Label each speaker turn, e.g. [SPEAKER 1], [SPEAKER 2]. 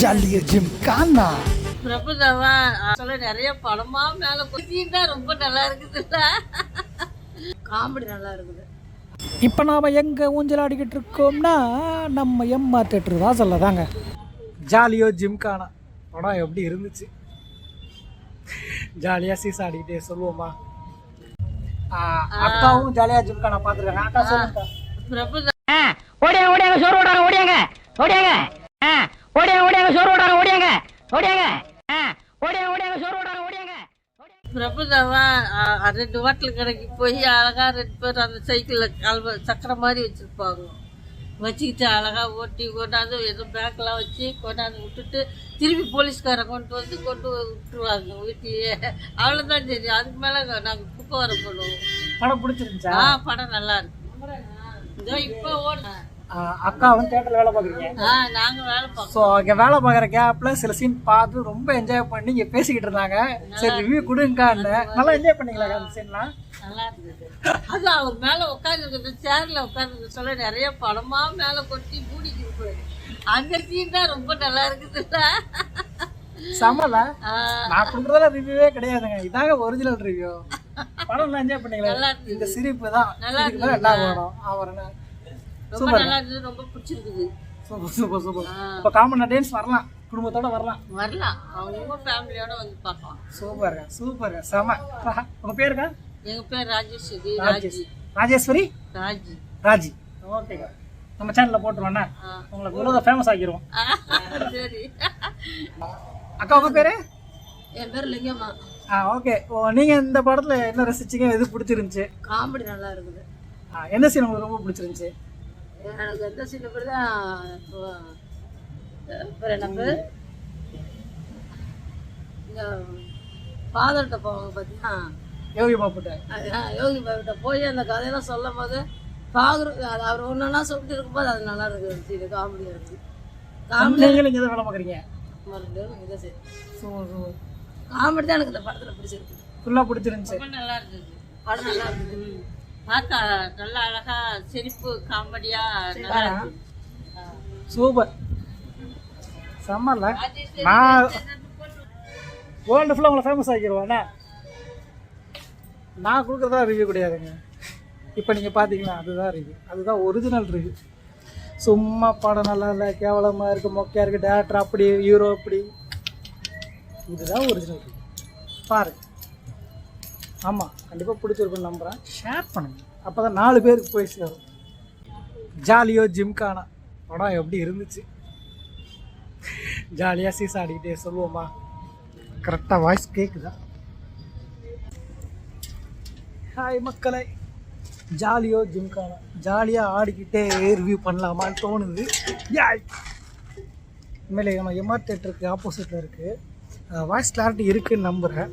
[SPEAKER 1] Jaliya gym கானா
[SPEAKER 2] பிரபுதவா சொல்ல நிறைய படமா மேல தான் ரொம்ப நல்லா இருக்குதுல்ல காமெடி நல்லா இருக்குது.
[SPEAKER 1] இப்போ நாம் எங்கே ஊஞ்சல் ஆடிக்கிட்டு இருக்கோம்னா நம்ம எம்ஆர் தேட்டர் வாசல்ல தாங்க. ஜாலியோ ஜிம்கானா படம் எப்படி இருந்துச்சு? ஜாலியாக சீஸ் ஆடிக்கிட்டே சொல்லுவோமா? அக்காவும் ஜாலியாக ஜிம்கானா பார்த்துருக்காங்க. அக்கா சொல்லுங்க
[SPEAKER 2] பிரபுதா
[SPEAKER 3] ஓடியாங்க ஓடியாங்க சோறு ஓடாங்க ஓடியாங்க ஓடியாங்க ஆ, ஓடியாங்க ஓடியாங்க சோறு ஓடாங்க ஓடியாங்க
[SPEAKER 2] பிரபுதவா ரெண்டு ஹோட்டல் கடைக்கு போய் அழகா ரெண்டு பேர் அந்த சைக்கிள்ல கல்வ சக்கரை மாதிரி வச்சிருப்பாங்க. வச்சுக்கிட்டு அழகா ஓட்டி கொண்டாந்து ஏதோ பேக்கெல்லாம் வச்சு கொண்டாந்து விட்டுட்டு திருப்பி போலீஸ்காரை கொண்டு வந்து கொண்டு விட்டுருவாங்க வீட்டையே அவ்வளோதான் தெரியும். அதுக்கு மேலே நாங்கள் புக்கு வர பண்ணுவோம்
[SPEAKER 1] படம் பிடிச்சிருந்துச்சா?
[SPEAKER 2] ஆ படம் நல்லா இருக்கு. இதோ இப்போ ஓடு.
[SPEAKER 1] ஆ, அக்கா வந்து தேட்டரில் வேலை பார்க்குறீங்க?
[SPEAKER 2] ஆ நாங்கள் வேலை பார்க்கோம்
[SPEAKER 1] ஸோ வேலை பார்க்குற கேப்பில் சில சீன் பார்த்து ரொம்ப என்ஜாய் பண்ணி இங்கே பேசிக்கிட்டு இருந்தாங்க. சரி ரிவ்யூ கொடுங்கக்கான்னு நல்லா என்ஜாய் பண்ணீங்களா அந்த சீன்லாம்
[SPEAKER 2] நல்லா இருந்தது. அது அவர் மேல உட்காந்துருக்குது சேர்ல உட்காந்து சொல்ல நிறைய படமா மேல கொட்டி மூடிக்கிட்டு அங்க சீன் தான் ரொம்ப நல்லா இருக்குதுல்ல.
[SPEAKER 1] செம்மல
[SPEAKER 2] ஆ,
[SPEAKER 1] நான் கொடுக்குறதெல்லாம் ரிவ்யூவே கிடையாதுங்க. இதாங்க ஒரிஜினல் ரிவ்யூ படம் என்ஜாய் பண்ணீங்களா.
[SPEAKER 2] நல்லா.
[SPEAKER 1] இந்த சிரிப்பு தான்.
[SPEAKER 2] நல்லா
[SPEAKER 1] இதுக்கு மேல என்ன வேணும் அவர் என்ன?
[SPEAKER 2] ரொம்ப நல்லா இருந்தது ரொம்ப பிடிச்சிருக்குது.
[SPEAKER 1] Super super super. இப்போ காமன் டான்ஸ் வரலாம். குடும்பத்தோட வரலாம்.
[SPEAKER 2] வரலாம். அவங்க ஃபேமிலியோட வந்து பார்க்கலாம்.
[SPEAKER 1] சூப்பருங்க சூப்பருங்க செம. ஆஹா. உங்க பேருக்கா
[SPEAKER 2] எங்க பேர் ராஜேஸ்வரி ராஜி.
[SPEAKER 1] ராஜேஸ்வரி?
[SPEAKER 2] ராஜி.
[SPEAKER 1] ராஜி. ஓகேங்க நம்ம சேனல்ல போட்டுருவோண்ணா. உங்களுக்கு உலக ஃபேமஸ் ஆக்கிடுவோம்
[SPEAKER 2] சரி.
[SPEAKER 1] அக்கா உங்க பேரு?
[SPEAKER 2] என் பேர் லிங்கம்மா.
[SPEAKER 1] ஆ ஓகே ஓ நீங்க இந்த படத்துல என்ன ரசிச்சீங்க? எது பிடிச்சிருந்துச்சு?
[SPEAKER 2] காமெடி நல்லா இருக்குது
[SPEAKER 1] என்ன சீன் உங்களுக்கு ரொம்ப பிடிச்சிருந்துச்சு?
[SPEAKER 2] எனக்கு எந்த சின்ன பேர் தான் பேர் என்ன பேர் இந்த ஃபாதர்கிட்ட போவாங்க பார்த்தீங்கன்னா
[SPEAKER 1] யோகி பாப்புட்ட
[SPEAKER 2] அஹ் யோகி பாபிட்ட போய் அந்த கதையெல்லாம் சொல்லும் போது பாக்குற அது அவர் ஒன்றா சொல்லிட்டு இருக்கும்போது அது நல்லா இருக்குது இது காமெடியாக இருக்குது காமெடி
[SPEAKER 1] நீங்களும் இங்கே தான் வேலை பார்க்குறீங்க
[SPEAKER 2] காமெடி தான் எனக்கு இந்த படத்தில் பிடிச்சிருக்கு.
[SPEAKER 1] ஃபுல்லாக பிடிச்சிருந்துச்சு.
[SPEAKER 2] ரொம்ப நல்லா இருந்தது. படம் நல்லா இருந்தது. பார்க்க நல்லா அழகா சிரிப்பு காமெடியா
[SPEAKER 1] சூப்பர்? செம்மல்ல. நான் வேர்ல்டு ஃபுல்லாக உங்களை ஃபேமஸ் ஆக்கிடுவேண்ணே நான் கொடுக்குறதா ரிவ்யூ கிடையாதுங்க. இப்போ நீங்கள் பார்த்தீங்களா அதுதான் ரிவ்யூ அதுதான் ஒரிஜினல் ரிவ்யூ சும்மா படம் நல்லா இல்லை கேவலமாக இருக்குது மொக்கையாக இருக்குது டேரக்டர் அப்படி ஹீரோ அப்படி. இதுதான் ஒரிஜினல் ரிவ்யூ பாருங்க. ஆமாம் கண்டிப்பாக பிடிச்சிருக்குன்னு நம்புகிறேன் ஷேர் பண்ணுங்கள் அப்போ தான் நாலு பேருக்கு போய் சேரும். ஜாலியோ ஜிம்கானா படம் எப்படி இருந்துச்சு? ஜாலியாக சீஸ் ஆடிக்கிட்டே சொல்லுவோமா? கரெக்டாக வாய்ஸ் கேட்குதா ஹாய் மக்களே. ஜாலியோ ஜிம்கானா ஜாலியாக ஆடிக்கிட்டே ரிவ்யூ பண்ணலாமான்னு தோணுது. யாய் உண்மையிலே நம்ம எம்ஆர் தேட்டருக்கு ஆப்போசிட்டில் இருக்குது வாய்ஸ் கிளாரிட்டி இருக்குன்னு நம்புகிறேன்